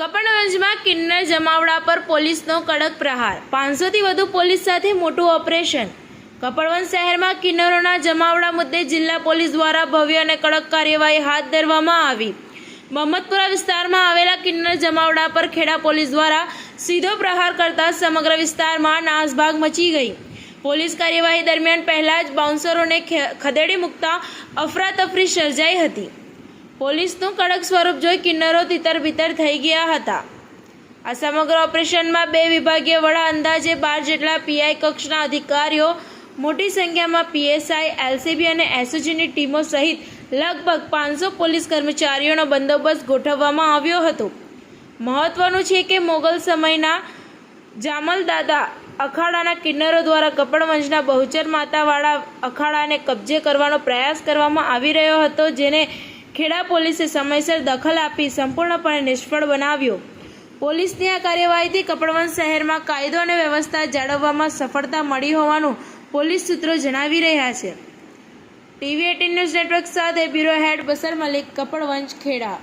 કપડવંજમાં કિન્નર જમાવડા પર પોલીસનો કડક પ્રહાર. પાંચસોથી વધુ પોલીસ સાથે મોટું ઓપરેશન. કપડવંજ શહેરમાં કિન્નરોના જમાવડા મુદ્દે જિલ્લા પોલીસ દ્વારા ભવ્ય અને કડક કાર્યવાહી હાથ ધરવામાં આવી. મહમ્મદપુરા વિસ્તારમાં આવેલા કિન્નર જમાવડા પર ખેડા પોલીસ દ્વારા સીધો પ્રહાર કરતા સમગ્ર વિસ્તારમાં નાસભાગ મચી ગઈ. પોલીસ કાર્યવાહી દરમિયાન પહેલાં જ બાઉન્સરોને ખદેડી મૂકતા અફરાતફરી સર્જાઈ હતી. પોલીસનું કડક સ્વરૂપ જોઈ કિન્નરો તિતર બિતર થઈ ગયા હતા. આ સમગ્ર ઓપરેશનમાં બે વિભાગીય વડા અંદાજે બાર જેટલા પીઆઈ કક્ષના અધિકારીઓ, મોટી સંખ્યામાં પીએસઆઈ, એલસીબી અને એસઓજીની ટીમો સહિત લગભગ પાંચસો પોલીસ કર્મચારીઓનો બંદોબસ્ત ગોઠવવામાં આવ્યો હતો. મહત્વનું છે કે મોગલ સમયના જામલ દાદા અખાડાના કિન્નરો દ્વારા કપડવંજના બહુચર માતાવાળા અખાડાને કબજે કરવાનો પ્રયાસ કરવામાં આવી રહ્યો હતો, જેને ખેડા પોલીસે સમયસર દખલ આપી સંપૂર્ણપણે નિષ્ફળ બનાવ્યો. પોલીસની આ કાર્યવાહીથી કપડવંજ શહેરમાં કાયદો અને વ્યવસ્થા જાળવવામાં સફળતા મળી હોવાનું પોલીસ સૂત્રો જણાવી રહ્યા છે. ટીવી એટીન ન્યૂઝ નેટવર્ક સાથે બ્યુરો હેડ બસર મલિક, કપડવંજ, ખેડા.